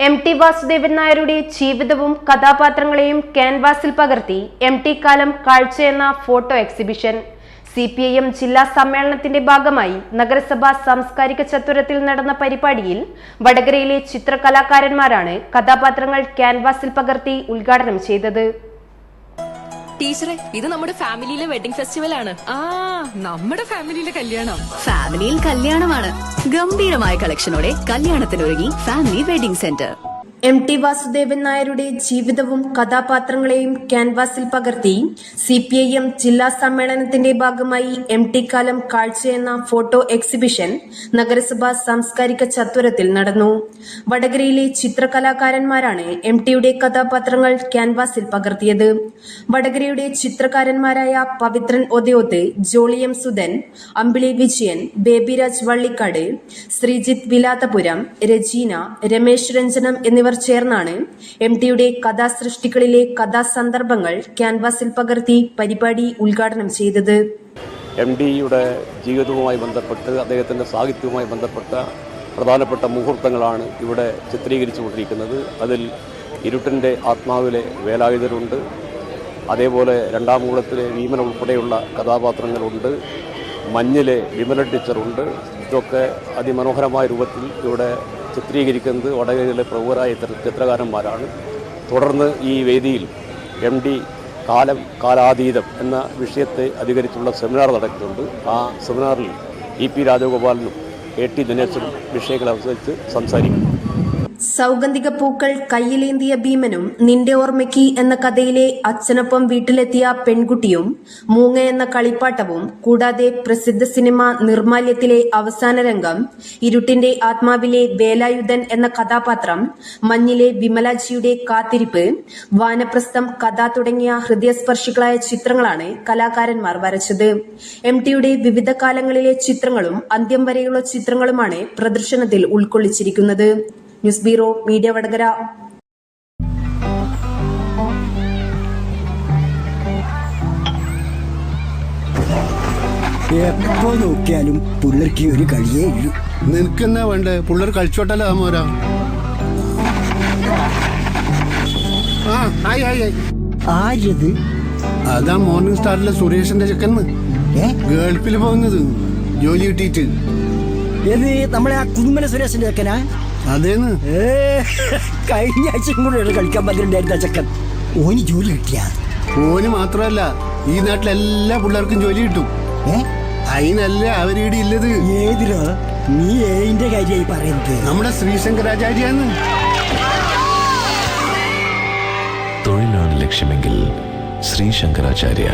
M T Vasudevan നായരുടെ ജീവിതവും കഥാപാത്രങ്ങളെയും ക്യാൻവാസിൽ പകർത്തി എം ടി കാലം കാഴ്ച എന്ന photo exhibition. C P I M ജില്ലാ സമ്മേളനത്തിന്റെ ഭാഗമായി നഗരസഭാ സാംസ്കാരിക ചത്തുരത്തിൽ നടന്ന പരിപാടിയിൽ വടകരയിലെ ചിത്രകലാകാരന്മാരാണ് കഥാപാത്രങ്ങൾ ക്യാൻവാസിൽ പകർത്തി ഉദ്ഘാടനം ചെയ്തത്. ടീച്ചറെ ഇത് നമ്മുടെ ഫാമിലിയിലെ വെഡിംഗ് ഫെസ്റ്റിവൽ ആണ് ആ നമ്മുടെ ഫാമിലിയിലെ കല്യാണം. ഫാമിലിയിൽ കല്യാണമാണ്. ഗംഭീരമായ കളക്ഷനോടെ കല്യാണത്തിനൊരുങ്ങി family wedding centre. M T Vasudevan നായരുടെ ജീവിതവും കഥാപാത്രങ്ങളെയും ക്യാൻവാസിൽ പകർത്തി സി പി ഐ എം ജില്ലാ സമ്മേളനത്തിന്റെ ഭാഗമായി എം ടി കാലം കാഴ്ച എന്ന ഫോട്ടോ എക്സിബിഷൻ നഗരസഭാ സാംസ്കാരിക ചത്വരത്തിൽ നടന്നു. വടകരയിലെ ചിത്രകലാകാരന്മാരാണ് എം ടിയുടെ കഥാപാത്രങ്ങൾ ക്യാൻവാസിൽ പകർത്തിയത്. വടകരയുടെ ചിത്രകാരന്മാരായ പവിത്രൻ ഒതയോത്ത് ജോളി എം സുധൻ അമ്പിളി വിജയൻ ബേബിരാജ് വള്ളിക്കാട് ശ്രീജിത്ത് വിലാതപുരം രജീന രമേശ് രഞ്ജനം എന്നിവർ ചേർന്നാണ് എം ടിയുടെ കഥാസൃഷ്ടികളിലെ കഥാസന്ദർഭങ്ങൾ ക്യാൻവാസിൽ പകർത്തി പരിപാടി ഉദ്ഘാടനം ചെയ്തത്. എം ഡിയുടെ ജീവിതവുമായി ബന്ധപ്പെട്ട് അദ്ദേഹത്തിന്റെ സാഹിത്യവുമായി ബന്ധപ്പെട്ട പ്രധാനപ്പെട്ട മുഹൂർത്തങ്ങളാണ് ഇവിടെ ചിത്രീകരിച്ചുകൊണ്ടിരിക്കുന്നത്. അതിൽ ഇരുട്ടിന്റെ ആത്മാവിലെ വേലായുധരുണ്ട്. അതേപോലെ രണ്ടാം കൂടത്തിലെ ഭീമൻ ഉൾപ്പെടെയുള്ള കഥാപാത്രങ്ങളുണ്ട്. മഞ്ഞിലെ വിമല ടീച്ചറുണ്ട് ഇതൊക്കെ അതിമനോഹരമായ രൂപത്തിൽ ഇവിടെ ചിത്രീകരിക്കുന്നത് വടകരയിലെ പ്രമുഖരായ ചിത്ര- ചിത്രകാരന്മാരാണ്. തുടർന്ന് ഈ വേദിയിൽ എം ഡി കാലം കാലാതീതം എന്ന വിഷയത്തെ അധികരിച്ചുള്ള സെമിനാർ നടക്കുന്നുണ്ട്. ആ സെമിനാറിൽ ഇ പി രാജഗോപാലനും എ ടി ദിനേശനും അവസരിച്ച് സംസാരിക്കും. സൗഗന്ധിക പൂക്കൾ കയ്യിലേന്തിയ ഭീമനും നിന്റെ ഓർമ്മയ്ക്ക് എന്ന കഥയിലെ അച്ഛനൊപ്പം വീട്ടിലെത്തിയ പെൺകുട്ടിയും മൂങ്ങ എന്ന കളിപ്പാട്ടവും കൂടാതെ പ്രസിദ്ധ സിനിമ നിർമാല്യത്തിലെ അവസാന രംഗം ഇരുട്ടിന്റെ ആത്മാവിലെ വേലായുധൻ എന്ന കഥാപാത്രം മഞ്ഞിലെ വിമലാജിയുടെ കാത്തിരിപ്പ് വാനപ്രസ്ഥം കഥ തുടങ്ങിയ ഹൃദയസ്പർശികളായ ചിത്രങ്ങളാണ് കലാകാരന്മാർ വരച്ചത്. എം ടിയുടെ വിവിധ കാലങ്ങളിലെ ചിത്രങ്ങളും അന്ത്യം വരെയുള്ള ചിത്രങ്ങളുമാണ് പ്രദർശനത്തിൽ ഉൾക്കൊള്ളിച്ചിരിക്കുന്നത്. News bureau media Vadakara. എപ്പോ നോക്കിയാലും പിള്ളേർക്ക് ഒരു കളിയേ ഉള്ളൂ നിനക്കെന്നാ വേണ്ടേ? പിള്ളേർ കളിച്ചോട്ടല്ലോ മോരാ? ആ ആയി ആയി ആയി ആരത് അതാ മോർണിംഗ് സ്റ്റാറിലെ സുരേഷിന്റെ ചെക്കന്ന് ഏ? ഗൾഫിൽ പോകുന്നത്. ജോലി കിട്ടിയിട്ട്. ഏത്? നമ്മളെ ആ കുന്നുമല സുരേഷിന്റെ ചെക്കനാ? അതേന്ന്? ഏ കഴിഞ്ഞ ആഴ്ചയും കൂടെ കളിക്കാൻ പറ്റുന്നുണ്ടായിരുന്ന ചക്കൻ. ഓന് ജോലി കിട്ടിയ? ഓന് മാത്രമല്ല ഈ നാട്ടിലെ എല്ലാ പിള്ളേർക്കും ജോലി കിട്ടും. ഏ? അതിനല്ലേ അവരീടെ ഇല്ലത്. ഏതിലോ നീ ഏതിന്റെ കാര്യമായി പറയുന്നത്. നമ്മുടെ ശ്രീശങ്കരാചാര്യാന്ന് തൊഴിലാണ് ലക്ഷ്യമെങ്കിൽ ശ്രീ ശങ്കരാചാര്യ